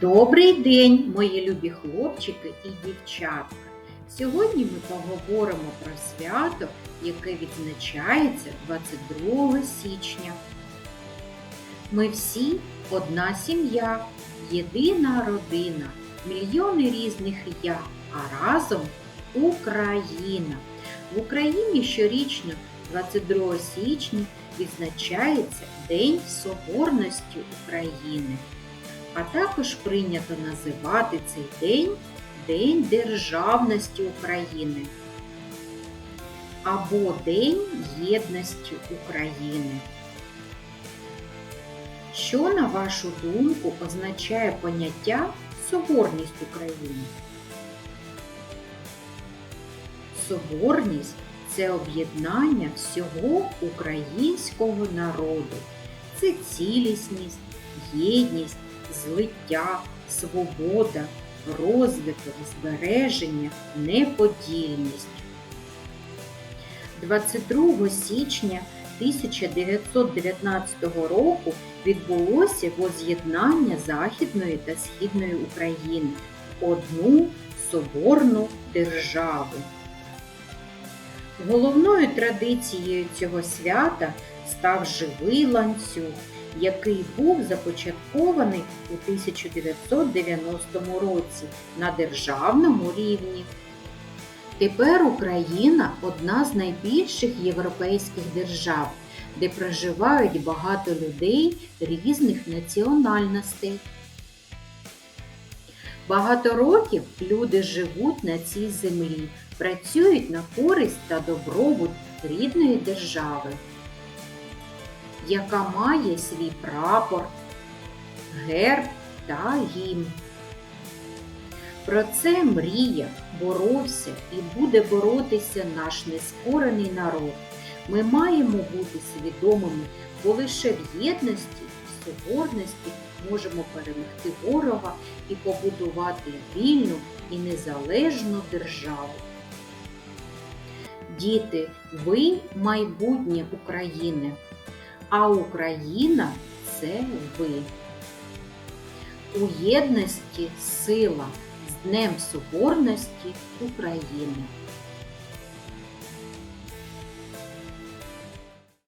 Добрий день, мої любі хлопчики і дівчатка. Сьогодні ми поговоримо про свято, яке відзначається 22 січня. Ми всі одна сім'я, єдина родина, мільйони різних я, а разом Україна. В Україні щорічно 22 січня відзначається День Соборності України. А також прийнято називати цей день День Державності України або День Єдності України. Що, на вашу думку, означає поняття Соборність України? Соборність це об'єднання всього українського народу. Це цілісність, єдність, злиття, свобода, розвиток, збереження, неподільність. 22 січня 1919 року відбулося воз'єднання Західної та Східної України одну соборну державу. Головною традицією цього свята став живий ланцюг, який був започаткований у 1990 році на державному рівні. Тепер Україна одна з найбільших європейських держав, де проживають багато людей різних національностей. Багато років люди живуть на цій землі, працюють на користь та добробут рідної держави, яка має свій прапор, герб та гімн. Про це мріяв, боровся і буде боротися наш нескорений народ. Ми маємо бути свідомими, бо лише в єдності і соборності можемо перемогти ворога і побудувати вільну і незалежну державу. Діти, ви майбутнє України, а Україна це ви. У єдності сила з Днем Соборності України.